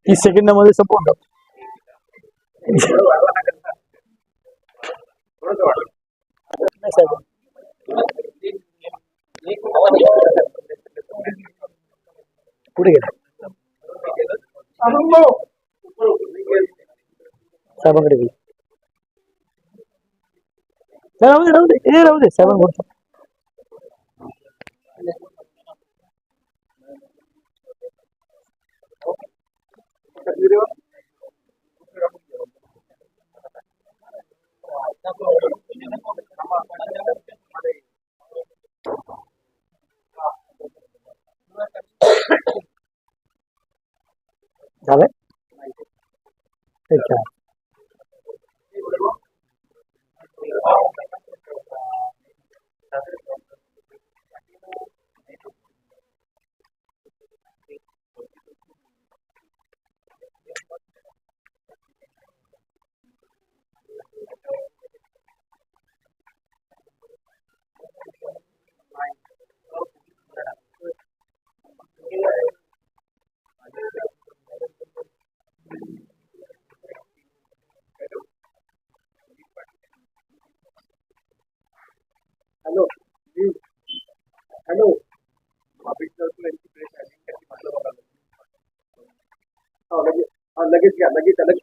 तीस सेकंदामध्ये संपवून टाकू. नाही साहेब पुढे गेला साहेबांकडे गेले नाही, राहू दे राहू दे ए राहू दे साहेबांकडे झालंय ठीक लगेच घ्या लगेच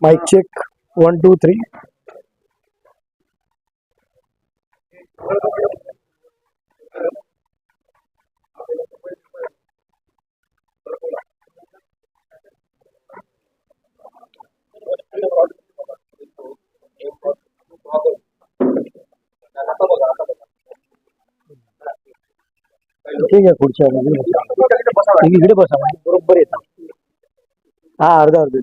mike check one two three ठीक आहे पुढच्या इकडे बसा. बरोबर येतात हा अर्धा अर्धा.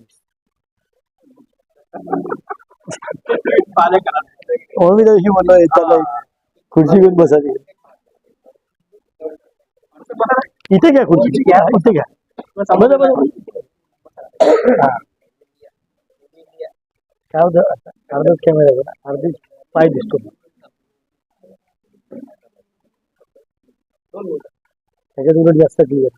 हो मी तशी म्हणलं येताना खुर्ची घेऊन बसा तिकडे. इथे घ्या खुर्ची. घ्या. इथे घ्या. काय होतं? अर्धाच कॅमेरा पाय दिसतो. त्याच्यात उलट जास्त क्लिअर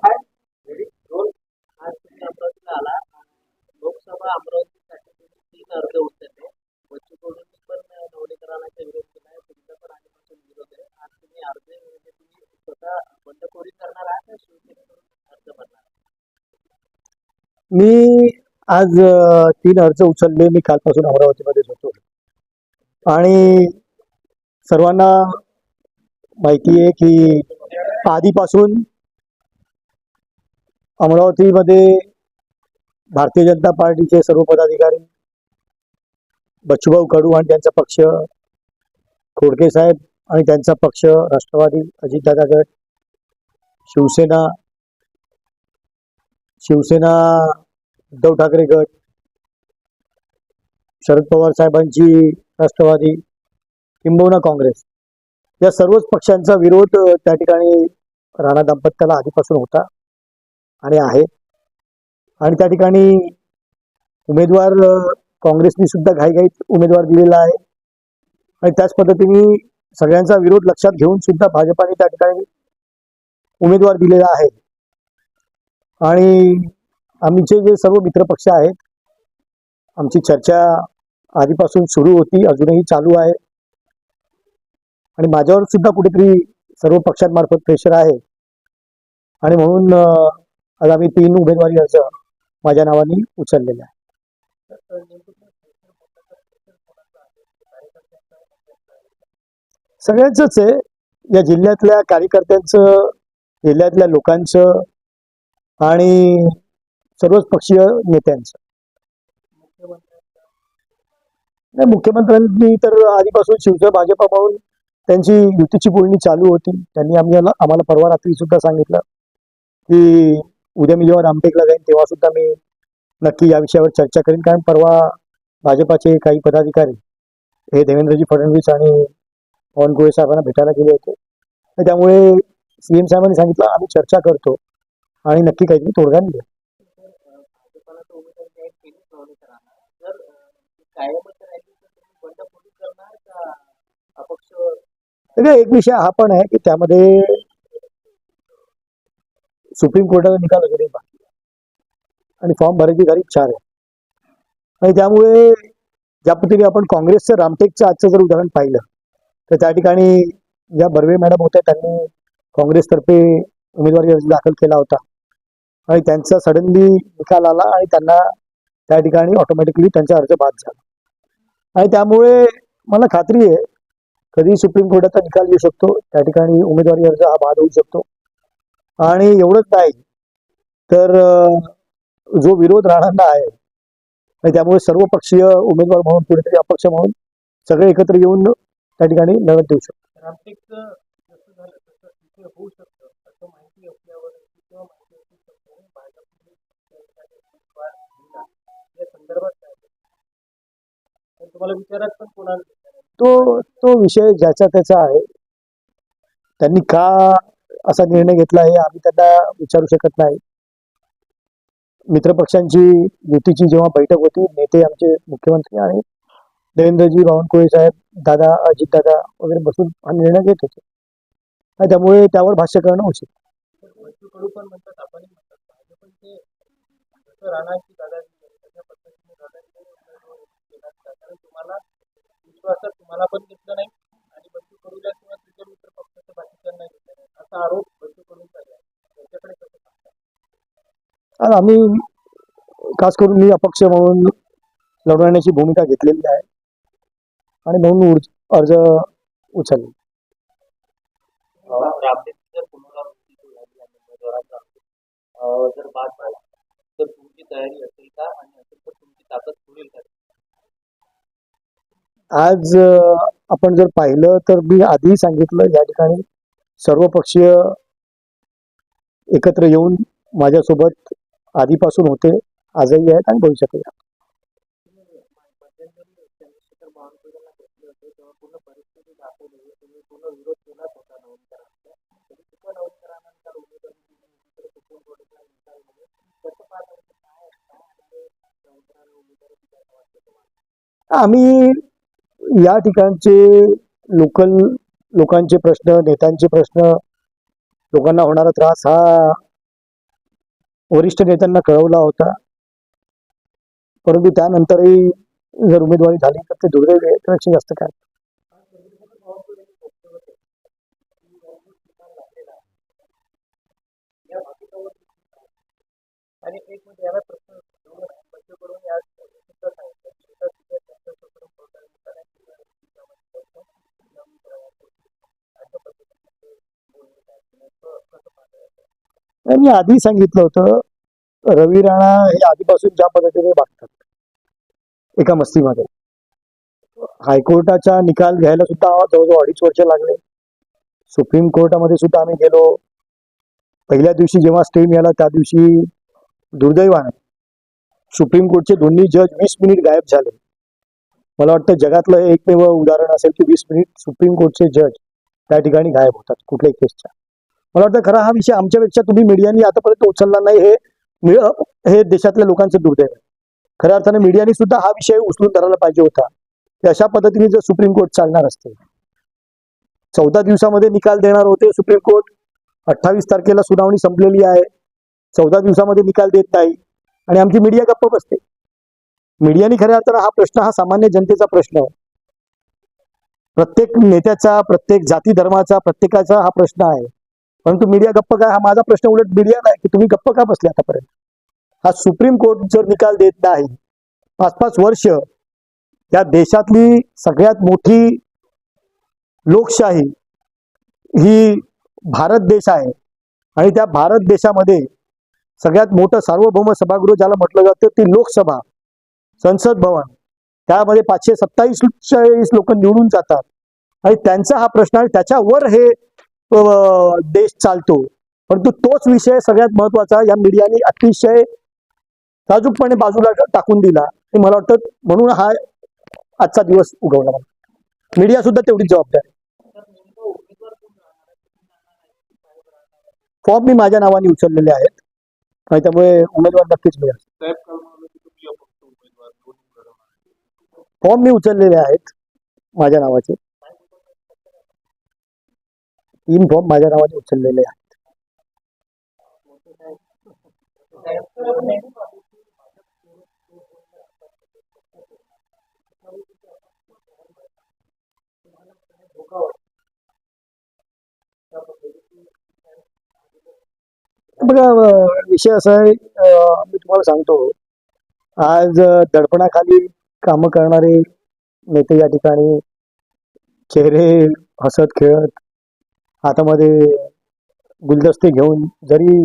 लोकसभा अमरावतीसाठी तुम्ही तीन अर्ज उचलले बच्चू कडूंनी पण नवनीकरणाचा विरोध केला आहे तुमचा पण आधीपासून विरोध आहे आज तुम्ही अर्ज म्हणजे तुम्ही स्वतः बंडखोरी करणार आहात का शिवसेनेकडून अर्ज भरणार आहात? मी आज तीन अर्ज उचलले. मी कालपासून अमरावतीमध्येच होतो. आणि सर्वांना माहिती आहे की आधीपासून अमरावतीमध्ये भारतीय जनता पार्टीचे सर्व पदाधिकारी बच्चूभाऊ कडू आणि त्यांचा पक्ष खोडके साहेब आणि त्यांचा पक्ष राष्ट्रवादी अजितदादा गट शिवसेना शिवसेना उद्धव ठाकरे गट शरद पवार साहेबांची राष्ट्रवादी किंबहुना काँग्रेस या सर्वच पक्षांचा विरोध त्या ठिकाणी राणा दाम्पत्याला आधीपासून होता आणि आहे. आणि त्या ठिकाणी उमेदवार काँग्रेसनी सुद्धा घाईघाईत उमेदवार दिलेला आहे. आणि त्याच पद्धतीने सगळ्यांचा विरोध लक्षात घेऊन सुद्धा भाजपाने त्या ठिकाणी उमेदवार दिलेला आहे. आणि आमचे जे सर्व मित्रपक्ष आहेत आमची चर्चा आधीपासून सुरू होती अजूनही चालू आहे आणि माझ्यावर सुद्धा कुठेतरी सर्व पक्षांमार्फत प्रेशर आहे आणि म्हणून आज आम्ही तीन उमेदवारी अर्ज माझ्या नावाने उचललेला आहे तर आहे? आहे? सगळ्यांचंच आहे या जिल्ह्यातल्या कार्यकर्त्यांचं जिल्ह्यातल्या लोकांचं आणि सर्वच पक्षीय नेत्यांचं. नाही मुख्यमंत्र्यांनी तर आधीपासून शिवसेना भाजपा पाहून त्यांची युतीची बोलणी चालू होती. त्यांनी आम्हाला आम्हाला परवा रात्री सुद्धा सांगितलं की उद्या मी जेव्हा रामटेकला जाईन तेव्हा सुद्धा मी नक्की या विषयावर चर्चा करेन. कारण परवा भाजपाचे काही पदाधिकारी हे देवेंद्रजी फडणवीस आणि पवन गोळे साहेबांना भेटायला गेले होते. त्यामुळे त्यामुळे सीएम साहेबांनी सांगितलं आम्ही चर्चा करतो. आणि नक्की काहीतरी तोडगा निघेल. म्हणजे एक विषय हा पण आहे की त्यामध्ये सुप्रीम कोर्टाचा निकाल अजूनही बाकी आणि फॉर्म भरायची तारीख चार आहे. आणि त्यामुळे ज्या पद्धतीने आपण काँग्रेसचं रामटेकचं आजचं जर उदाहरण पाहिलं तर त्या ठिकाणी ज्या बर्वे मॅडम होत्या त्यांनी काँग्रेसतर्फे उमेदवारी अर्ज दाखल केला होता. आणि त्यांचा सडनली निकाल आला आणि त्यांना त्या ठिकाणी ऑटोमॅटिकली त्यांचा अर्ज बाद झाला. आणि त्यामुळे मला खात्री आहे कधी सुप्रीम कोर्टाचा निकाल येऊ शकतो त्या ठिकाणी उमेदवारी अर्ज हा बाद होऊ शकतो. आणि एवढंच नाही तर जो विरोध राहणार आहे आणि त्यामुळे सर्व पक्षीय उमेदवार म्हणून कुठेतरी अपक्ष म्हणून सगळे एकत्र येऊन त्या ठिकाणी लढत देऊ शकतो. संदर्भात काय तर तुम्हाला विचारात पण कोणाला विचारायचं? तो तो विषय ज्याचा त्याचा आहे. त्यांनी का असा निर्णय घेतला हे आम्ही त्यांना विचारू शकत नाही. मित्रपक्षांची युतीची जेव्हा बैठक होती नेते आमचे मुख्यमंत्री आणि देवेंद्रजी बावनकुळे साहेब दादा अजितदादा वगैरे बसून हा निर्णय घेत होते. आणि त्यामुळे त्यावर भाष्य करणं उचित. पण म्हणतात आपण म्हणतात. विश्वासात तुम्हाला पण घेतलं नाही. आणि कडूला किंवा तुझ्या मित्र पक्षाच्या बाकीच्यांना घेतलं नाही. असा आरोप आहे त्याच्याकडे कसं आम्ही खास करून मी अपक्ष म्हणून लढवण्याची भूमिका घेतलेली आहे. आणि म्हणून अर्ज उचलले. रामदेवची जर बाद झाला तर तुमची तयारी असेल का आणि असेल तर तुमची ताकद पुरेल का आज आपण जर पाहिलं तर मी आधी सांगितलं या ठिकाणी सर्व पक्षीय एकत्र येऊन माझ्यासोबत आधीपासून होते आजही आहेत आणि भविष्यातही आम्ही या ठिकाणचे लोकल लोकांचे प्रश्न नेत्यांचे प्रश्न लोकांना होणारा त्रास हा वरिष्ठ नेत्यांना कळवला होता. परंतु त्यानंतरही जर उमेदवारी झाली तर ते दुर्दैव आहे. त्यापेक्षा जास्त काय? आज मी आधी सांगितलं होतं रवी राणा हे आधीपासून ज्या पद्धतीने वागतात एका मस्तीमध्ये. हायकोर्टाचा निकाल घ्यायला सुद्धा जवळजवळ अडीच वर्ष लागले. सुप्रीम कोर्टामध्ये सुद्धा आम्ही गेलो. पहिल्या दिवशी जेव्हा स्टे मिळाला त्या दिवशी दुर्दैवाने सुप्रीम कोर्टचे दोन्ही जज वीस मिनिट गायब झाले. मला वाटतं जगातलं हे एकमेव उदाहरण असेल की वीस मिनिट सुप्रीम कोर्टचे जज त्या ठिकाणी गायब होतात कुठल्याही केसच्या. मला वाटतं खरा हा विषय आमच्यापेक्षा तुम्ही मीडियानी आतापर्यंत उचलला नाही. हे हे देशातल्या लोकांचं दुर्दैव आहे. खऱ्या अर्थाने मीडियानी सुद्धा हा विषय उचलून धरायला पाहिजे होता. की अशा पद्धतीने जर सुप्रीम कोर्ट चालणार असते. चौदा दिवसामध्ये निकाल देणार होते सुप्रीम कोर्ट. अठ्ठावीस तारखेला सुनावणी संपलेली आहे. चौदा दिवसामध्ये निकाल देत नाही. आणि आमची मीडिया गप्प बसते. मीडियाने खऱ्या अर्थानं हा प्रश्न हा सामान्य जनतेचा प्रश्न आहे. प्रत्येक नेत्याचा प्रत्येक जाती धर्माचा प्रत्येकाचा हा प्रश्न आहे. परंतु मीडिया गप्प काय हा माझा प्रश्न उलट मीडिया नाही की तुम्ही गप्प का बसले आतापर्यंत? हा सुप्रीम कोर्ट जर निकाल देत नाही पाच पाच वर्ष या देशातली सगळ्यात मोठी लोकशाही ही भारत देश आहे. आणि त्या भारत देशामध्ये सगळ्यात मोठं सार्वभौम सभागृह ज्याला म्हटलं जातं ती लोकसभा संसद भवन. त्यामध्ये पाचशे सत्तावीस चाळीस लोक निवडून जातात. आणि त्यांचा हा प्रश्न आहे त्याच्यावर हे देश चालतो. परंतु तोच विषय सगळ्यात महत्त्वाचा या मीडियाने अतिशय साजूकपणे बाजूला टाकून दिला. हे मला वाटतं म्हणून हा आजचा दिवस उगवला. मीडिया सुद्धा तेवढीच जबाबदार फॉर्म मी माझ्या नावाने उचललेले आहेत. आणि त्यामुळे उमेदवार नक्कीच मिळेल. फॉर्म मी उचललेले आहेत माझ्या नावाचे. तीन फॉर्म माझ्या नावाने उचललेले आहेत. बघा विषय असा आहे मी तुम्हाला सांगतो. आज दडपणाखाली कामं करणारे नेते या ठिकाणी चेहरे हसत खेळत हातामध्ये गुलदस्ते घेऊन जरी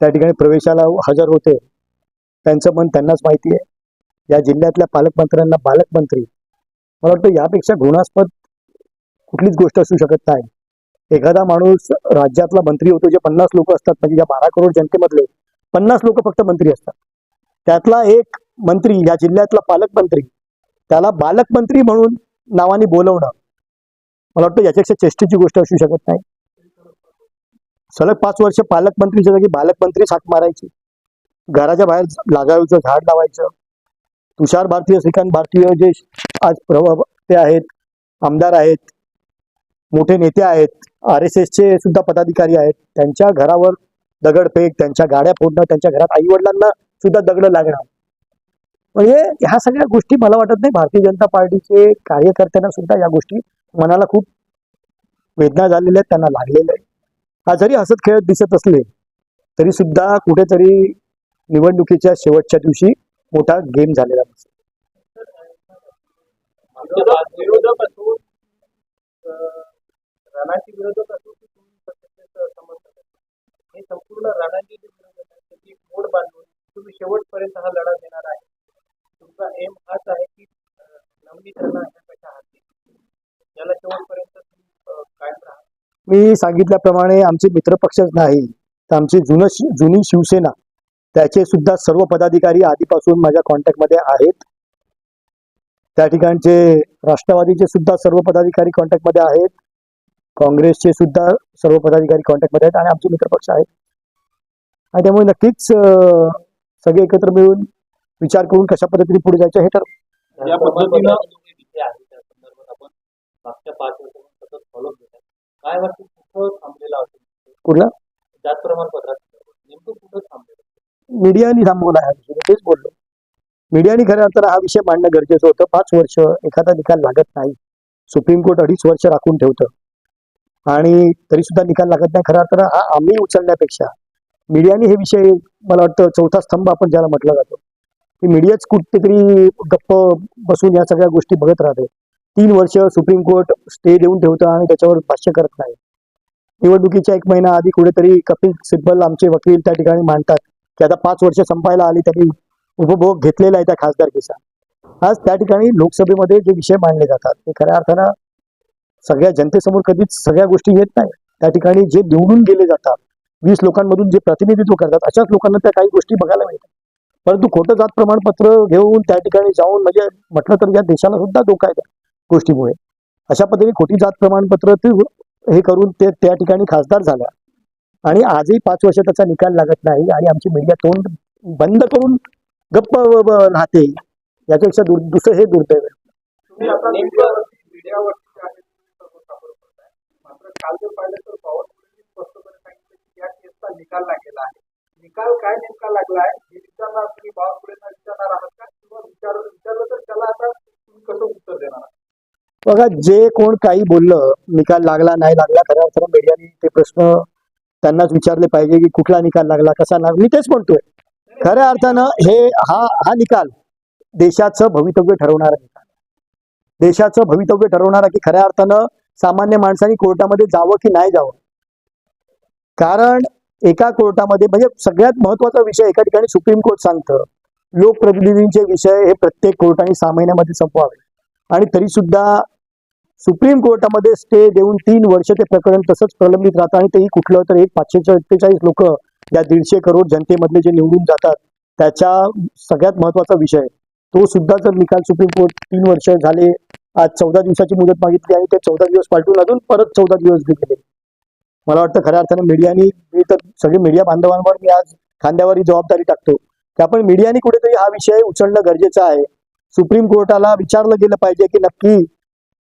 त्या ठिकाणी प्रवेशाला हजर होते त्यांचं मन त्यांनाच माहिती आहे. या जिल्ह्यातल्या पालकमंत्र्यांना पालकमंत्री मला वाटतं यापेक्षा घृणास्पद कुठलीच गोष्ट असू शकत नाही. एखादा माणूस राज्यातला मंत्री होतो जे पन्नास लोक असतात म्हणजे या बारा करोड जनतेमधले पन्नास लोक फक्त मंत्री असतात. त्यातला एक मंत्री या जिल्ह्यातला पालकमंत्री त्याला बालकमंत्री म्हणून नावाने बोलवणं मला वाटतं याच्यापेक्षा चेष्टेची गोष्ट असू शकत नाही. सलग पाच वर्ष पालकमंत्रीच्या जागी बालकमंत्री हाक मारायची. घराच्या बाहेर लागायचं झाड लावायचं. तुषार भारतीय श्रीकांत भारतीय जे आज प्रभाते आहेत आमदार आहेत मोठे नेते आहेत आर एस एसचे सुद्धा पदाधिकारी आहेत. त्यांच्या घरावर दगडफेक त्यांच्या गाड्या फोडणं त्यांच्या घरात आई वडिलांना सुद्धा दगड लागणं. म्हणजे ह्या सगळ्या गोष्टी मला वाटत नाही भारतीय जनता पार्टीचे कार्यकर्त्यांना सुद्धा या गोष्टी मनाला खूप वेदना झालेल्या आहेत त्यांना लागलेल्या आहेत. हा जरी हसत खेळत दिसत असले तरी सुद्धा कुठेतरी निवडणुकीच्या शेवटच्या दिवशी मोठा गेम झालेला दिसतो. तुम्ही शेवटपर्यंत हा लढा देणार आहे तुमचा एम हाच आहे की याला शेवटपर्यंत मी सांगितल्याप्रमाणे आमचे मित्रपक्षच नाही तर आमची जुन जुनी शिवसेना त्याचे सुद्धा सर्व पदाधिकारी आधीपासून माझ्या कॉन्टॅक्टमध्ये आहेत. त्या ठिकाणचे राष्ट्रवादीचे सुद्धा सर्व पदाधिकारी कॉन्टॅक्टमध्ये आहेत. काँग्रेसचे सुद्धा सर्व पदाधिकारी कॉन्टॅक्टमध्ये आहेत आणि आमचे मित्रपक्ष आहेत. आणि त्यामुळे नक्कीच सगळे एकत्र मिळून विचार करून कशा पद्धतीने पुढे जायचं हे ठरवू या पद्धतीनं- जे विषय आहे त्या संदर्भात आपण मागच्या पाच वर्षापासून सतत फॉलो घेत आहे काय वाटतं कुठं थांबलेला असेल कुठला? जात प्रमाणपत्रात नेमकं कुठं थांबलेलं मीडियाने थांबवला हा विषय तेच बोललो. मीडियाने खऱ्या अर्थानं हा विषय मांडणं गरजेचं होतं. पाच वर्ष एखादा निकाल लागत नाही. सुप्रीम कोर्ट अडीच वर्ष राखून ठेवतं. आणि तरी सुद्धा निकाल लागत नाही. खऱ्या अर्थानं हा आम्ही उचलण्यापेक्षा मीडियाने हे विषय मला वाटतं चौथा स्तंभ आपण ज्याला म्हटलं जातो की मीडियाच कुठेतरी गप्प बसून या सगळ्या गोष्टी बघत राहते. तीन वर्ष सुप्रीम कोर्ट स्टे देऊन ठेवतं आणि त्याच्यावर भाष्य करत नाही. निवडणुकीच्या एक महिना आधी कुठेतरी कपिल सिब्बल आमचे वकील त्या ठिकाणी मांडतात की आता पाच वर्ष संपायला आली त्यांनी उपभोग घेतलेला आहे त्या खासदारकीचा. आज त्या ठिकाणी लोकसभेमध्ये जे विषय मांडले जातात ते खऱ्या अर्थानं सगळ्या जनतेसमोर कधीच सगळ्या गोष्टी येत नाही. त्या ठिकाणी जे निवडून गेले जातात वीस लोकांमधून जे प्रतिनिधित्व करतात अशाच लोकांना त्या काही गोष्टी बघायला मिळतात. परंतु खोटं जात प्रमाणपत्र घेऊन त्या ठिकाणी जाऊन म्हणजे म्हटलं तर या देशाला सुद्धा धोका आहे. गोष्टीमुळे. अशा पद्धतीने खोटी जात प्रमाणपत्र ते हे करून ते त्या ठिकाणी खासदार झाल्या. आणि आजही पाच वर्ष त्याचा निकाल लागत नाही आणि आमची मीडिया तोंड बंद करून गप्प राहते. याच्यापेक्षा दुसरं हे दुर्दैव निकाल लागलेला आहे. निकाल काय नेमका लागलाय हे विचारणार तुम्ही बावनकुळेंना विचारणार आहात का? किंवा विचार विचारलं तर त्याला आता तुम्ही कसं उत्तर देणार? आहात? बघा जे कोण काही बोललं निकाल लागला नाही लागला खऱ्या अर्थानं मीडियाने ते प्रश्न त्यांनाच विचारले पाहिजे की कुठला निकाल लागला कसा लागला. मी तेच म्हणतोय. खऱ्या अर्थानं हे हा हा निकाल देशाचं भवितव्य ठरवणारा निकाल. देशाचं भवितव्य ठरवणारा की खऱ्या अर्थानं सामान्य माणसांनी कोर्टामध्ये जावं की नाही जावं. कारण एका कोर्टामध्ये म्हणजे सगळ्यात महत्त्वाचा विषय एका ठिकाणी सुप्रीम कोर्ट सांगतं लोकप्रतिनिधींचे विषय हे प्रत्येक कोर्टाने सहा महिन्यामध्ये संपवावे. आणि तरी सुद्धा सुप्रीम कोर्टामध्ये स्टे देऊन तीन वर्ष ते प्रकरण तसंच प्रलंबित राहतं आणि तेही कुठलं तर एक पाचशे सत्तेचाळीस लोक या दीडशे करोड जनतेमधले जे निवडून जातात त्याच्या सगळ्यात महत्त्वाचा विषय तो सुद्धा जर निकाल सुप्रीम कोर्ट तीन वर्ष झाले आज चौदा दिवसाची मुदत मागितली आणि ते चौदा दिवस पालटून अजून परत चौदा दिवस दिले मला वाटतं खऱ्या अर्थाने मीडियानी मी तर सगळे मीडिया बांधवांवर मी आज खांद्यावर ही जबाबदारी टाकतो. की आपण मीडियानी कुठेतरी हा विषय उचलणं गरजेचं आहे. सुप्रीम कोर्टाला विचारलं गेलं पाहिजे की नक्की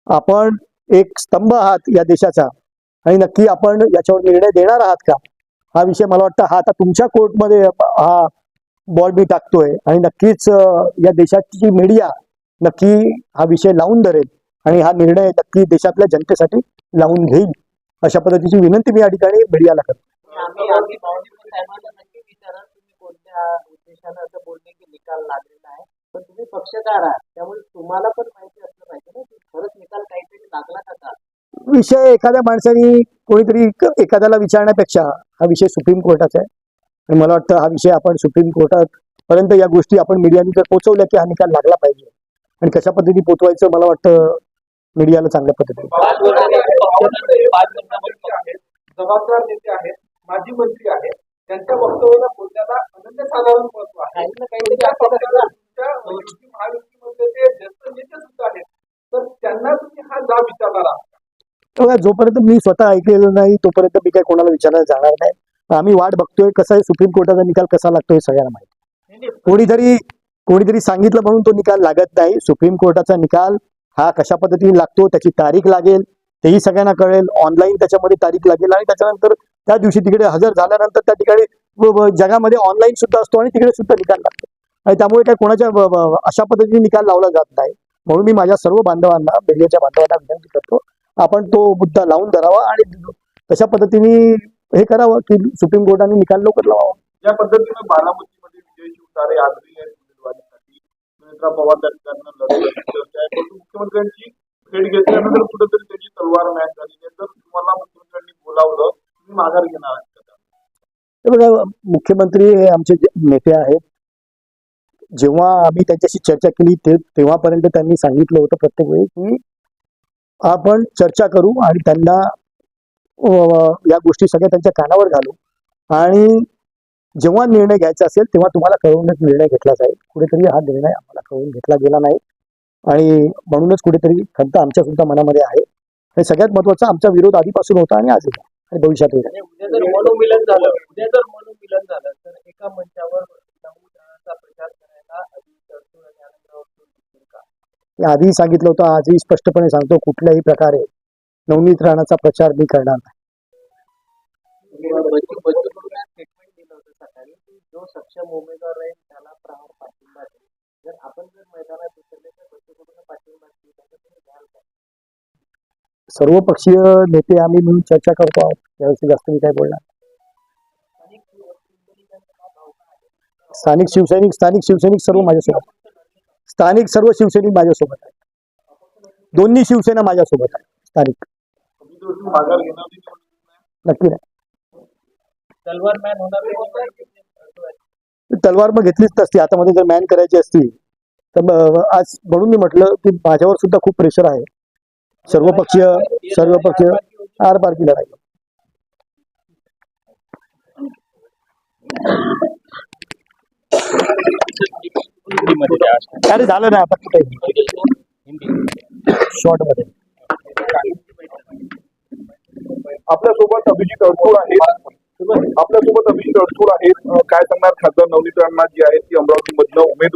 आपण एक स्तंभ आहात या देशाचा आणि नक्की आपण याच्यावर निर्णय देणार आहात का हा विषय मला वाटतं हा आता तुमच्या कोर्टमध्ये हा बॉल मी टाकतोय आणि नक्कीच या देशाची मीडिया नक्की हा विषय लावून धरेल आणि हा निर्णय नक्की देशातल्या जनतेसाठी लावून घेईल अशा पद्धतीची विनंती मी या ठिकाणी मीडियाला करतो विचारा कोणत्या उद्देशानं असं की निकाल लागलेला आहे पण तुम्ही पक्षकार आहात. त्यामुळे तुम्हाला पण माहिती असलं पाहिजे ना की खरंच निकाल काहीतरी लागला का का? विषय एखाद्या माणसाने कोणीतरी एखाद्याला विचारण्यापेक्षा हा विषय सुप्रीम कोर्टाचा आहे. आणि मला वाटतं हा विषय आपण सुप्रीम कोर्टात पर्यंत या गोष्टी आपण मीडियाने जर पोहोचवल्या की हा निकाल लागला पाहिजे. आणि कशा पद्धतीने पोचवायचं मला वाटतं मीडियाला चांगल्या पद्धतीने. जबाबदार नेते आहेत. माजी मंत्री आहेत. त्यांच्या वक्तव्याला बोलण्याला अनन्यसाधारण महत्त्व आहे. तुमच्या युती महायुतीमध्ये ते ज्येष्ठ नेते सुद्धा आहेत. तर त्यांना तुम्ही हा जाब जोपर्यंत मी स्वतः ऐकलेलं नाही तोपर्यंत मी काय कोणाला विचारायला जाणार नाही. आम्ही वाट बघतोय कसा आहे सुप्रीम कोर्टाचा निकाल कसा लागतोय सगळ्यांना माहिती. कोणीतरी कोणीतरी सांगितलं म्हणून तो निकाल लागत नाही. सुप्रीम कोर्टाचा निकाल हा कशा पद्धतीने लागतो त्याची तारीख लागेल तेही सगळ्यांना कळेल. ऑनलाईन त्याच्यामध्ये तारीख लागेल आणि त्याच्यानंतर त्या दिवशी तिकडे हजर झाल्यानंतर त्या ठिकाणी जगामध्ये ऑनलाईन सुद्धा असतो आणि तिकडे सुद्धा निकाल लागतो. आणि त्यामुळे काय कोणाच्या अशा पद्धतीने निकाल लावला जात नाही. म्हणून मी माझ्या सर्व बांधवांना मीडियाच्या बांधवांना विनंती करतो आपण तो मुद्दा लावून धरावा आणि तशा पद्धतीने हे करावं की सुप्रीम कोर्टाने निकाल लवकर लावावा. ज्या पद्धतीनं बारामतीमध्ये विजय शिवतारे आग्रही आहेत उमेदवारीसाठी पवार मुख्यमंत्र्यांची भेट घेतल्यानंतर कुठेतरी त्याची तलवार मॅच झाली. जर तुम्हाला मुख्यमंत्र्यांनी बोलावलं तुम्ही माघार घेणार आहात बघा मुख्यमंत्री हे आमचे नेते आहेत जेव्हा आम्ही त्यांच्याशी चर्चा केली ते तेव्हापर्यंत त्यांनी सांगितलं होतं प्रत्येक वेळी की आपण चर्चा करू आणि त्यांना या गोष्टी सगळ्या त्यांच्या कानावर घालू. आणि जेव्हा निर्णय घ्यायचा असेल तेव्हा तुम्हाला कळवूनच निर्णय घेतला जाईल. कुठेतरी हा निर्णय आम्हाला कळवून घेतला गेला नाही. आणि म्हणूनच कुठेतरी खंत आमच्या सुद्धा मनामध्ये आहे. आणि सगळ्यात महत्त्वाचा आमचा विरोध आधीपासून होता आणि आजही आणि भविष्यातही आधी सांगितलं होतं आजही स्पष्टपणे सांगतो कुठल्याही प्रकारे नवनीत राणाचा प्रचार मी करणार नाही. सर्व पक्षीय नेते आम्ही म्हणून चर्चा करतो आहोत त्याविषयी जास्त मी काय बोलणार स्थानिक शिवसैनिक स्थानिक शिवसैनिक सर्व माझ्यासोबत स्थानिक सर्व शिवसैनिक माझ्यासोबत आहेत. दोन्ही शिवसेना माझ्यासोबत आहे स्थानिक. नक्की नाही. तलवार मग घेतलीच नसती. आता मध्ये जर मॅन करायची असती तर आज म्हणून मी म्हटलं की माझ्यावर सुद्धा खूप प्रेशर आहे. सर्व पक्षीय सर्व पक्षीय आर पारखी अरे झालं ना आता कुठे? शॉर्टमध्ये आपल्यासोबत अभिजित अडसूळ आहेत. आपल्यासोबत अभिजित अडसूळ आहेत. काय सांगणार खासदार नवनीत राणा जी आहेत ती अमरावतीमधनं उमेदवार